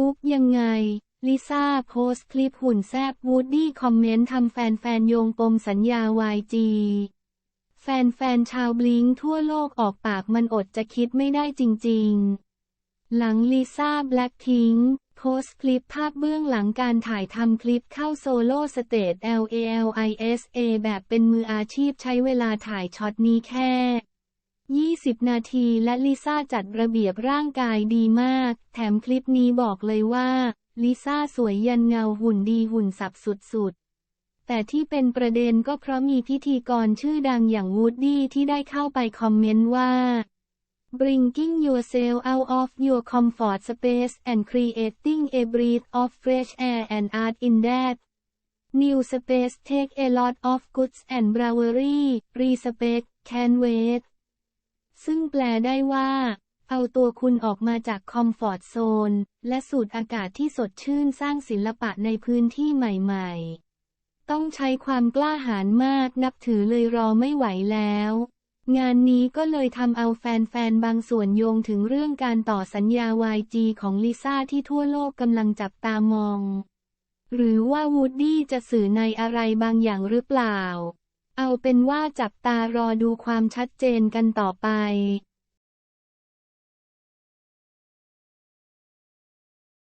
อุ๊บยังไง ลิซ่าโพสต์คลิปหุ่นแซบวูดดี้คอมเมนต์ทำแฟนๆโยงปมสัญญา YG แฟนๆชาวบลิงทั่วโลกออกปากมันอดจะคิดไม่ได้จริงๆ หลังลิซ่าแบล็คพิงโพสต์คลิปภาพเบื้องหลังการถ่ายทำคลิปเข้าโซโล่สเตจ LALISA แบบเป็นมืออาชีพใช้เวลาถ่ายช็อตนี้แค่ 20 นาทีและลิซ่าจัดระเบียบร่างกายดีมาก แถมคลิปนี้บอกเลยว่าลิซ่าสวยยันเงาหุ่นดีหุ่นสับสุดๆ แต่ที่เป็นประเด็นก็เพราะมีพิธีกรชื่อดังอย่างวูดดี้ที่ได้เข้าไปคอมเมนต์ว่า bringing yourself out of your comfort space and creating a breath of fresh air and art in that new space take a lot of goods and bravery respect can wait ซึ่งแปลได้ว่า เอาตัวคุณออกมาจากคอมฟอร์ตโซน และสูดอากาศที่สดชื่นสร้างศิลปะในพื้นที่ใหม่ๆ ต้องใช้ความกล้าหาญมากนับถือเลยรอไม่ไหวแล้ว งานนี้ก็เลยทำเอาแฟนๆ บางส่วนโยงถึงเรื่องการต่อสัญญา YG ของลิซ่าที่ทั่วโลกกำลังจับตามอง หรือว่าวูดดี้จะสื่อในอะไรบางอย่างหรือเปล่า เอาเป็นว่าจับตารอดูความชัดเจนกันต่อไป